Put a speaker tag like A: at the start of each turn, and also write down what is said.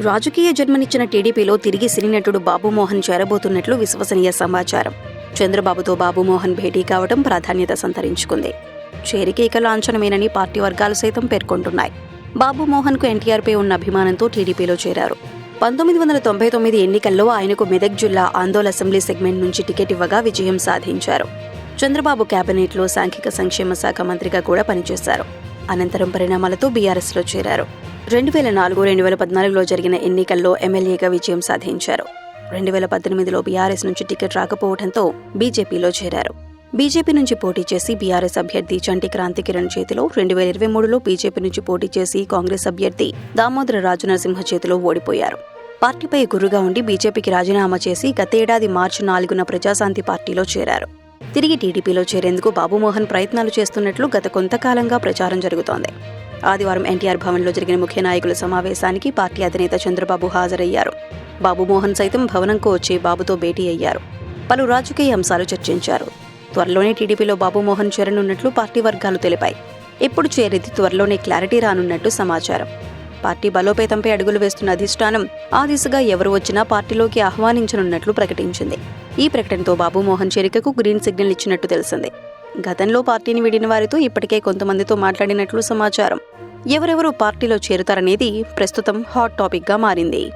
A: రాజకీయ జన్మనిచ్చిన టీడీపీలో తిరిగి సినీ నటుడు బాబుమోహన్ చేరబోతున్నట్లు విశ్వసనీయ సమాచారం. చంద్రబాబుతో బాబుమోహన్ భేటీ కావడం ప్రాధాన్యత సంతరించుకుంది. చేరిక ఇక లాంఛనమేనని పార్టీ వర్గాలు సైతం పేర్కొంటున్నాయి. బాబుమోహన్కు ఎన్టీఆర్పై ఉన్న అభిమానంతో టీడీపీలో చేరారు. పంతొమ్మిది వందల తొంభై తొమ్మిది ఎన్నికల్లో ఆయనకు మెదక్ జిల్లా ఆందోళ అసెంబ్లీ సెగ్మెంట్ నుంచి టికెట్ ఇవ్వగా విజయం సాధించారు. చంద్రబాబు కేబినెట్లో సాంఘిక సంక్షేమ శాఖ మంత్రిగా కూడా పనిచేశారు. అనంతరం పరిణామాలతో బీఆర్ఎస్లో చేరారు. రెండు వేల నాలుగు రెండు వేల పద్నాలుగులో జరిగిన ఎన్నికల్లో ఎమ్మెల్యేగా విజయం సాధించారు. రెండు వేల పద్దెనిమిదిలో బీఆర్ఎస్ నుంచి టికెట్ రాకపోవడంతో బీజేపీలో చేరారు. బీజేపీ నుంచి పోటీ చేసి బీఆర్ఎస్ అభ్యర్థి చంటి క్రాంతి కిరణ్ చేతిలో రెండు వేల ఇరవై మూడులో బీజేపీ నుంచి పోటీ చేసి కాంగ్రెస్ అభ్యర్థి దామోదర రాజు నరసింహ చేతిలో ఓడిపోయారు. పార్టీపై గురుగా ఉండి బీజేపీకి రాజీనామా చేసి గతేడాది మార్చి నాలుగున ప్రజాశాంతి పార్టీలో చేరారు. తిరిగి టీడీపీలో చేరేందుకు బాబుమోహన్ ప్రయత్నాలు చేస్తున్నట్లు గత కొంతకాలంగా ప్రచారం జరుగుతోంది. ఆదివారం ఎన్టీఆర్ భవన్లో జరిగిన ముఖ్య నాయకుల సమావేశానికి పార్టీ అధినేత చంద్రబాబు హాజరయ్యారు. బాబుమోహన్ సైతం భవనంకు వచ్చి బాబుతో భేటీ అయ్యారు. పలు రాజకీయ అంశాలు చర్చించారు. త్వరలోనే టీడీపీలో బాబుమోహన్ చేరనున్నట్లు పార్టీ వర్గాలు తెలిపాయి. ఎప్పుడు చేరేది త్వరలోనే క్లారిటీ రానున్నట్టు సమాచారం. పార్టీ బలోపేతంపై అడుగులు వేస్తున్న అధిష్టానం ఆ దిశగా ఎవరు వచ్చినా పార్టీలోకి ఆహ్వానించనున్నట్లు ప్రకటించింది. ఈ ప్రకటనతో బాబుమోహన్ చేరికకు గ్రీన్ సిగ్నల్ ఇచ్చినట్టు తెలిసింది. గతంలో పార్టీని వీడిన వారితో ఇప్పటికే కొంతమందితో మాట్లాడినట్లు సమాచారం. ఎవరెవరు పార్టీలో చేరుతారనేది ప్రస్తుతం హాట్ టాపిక్గా మారింది.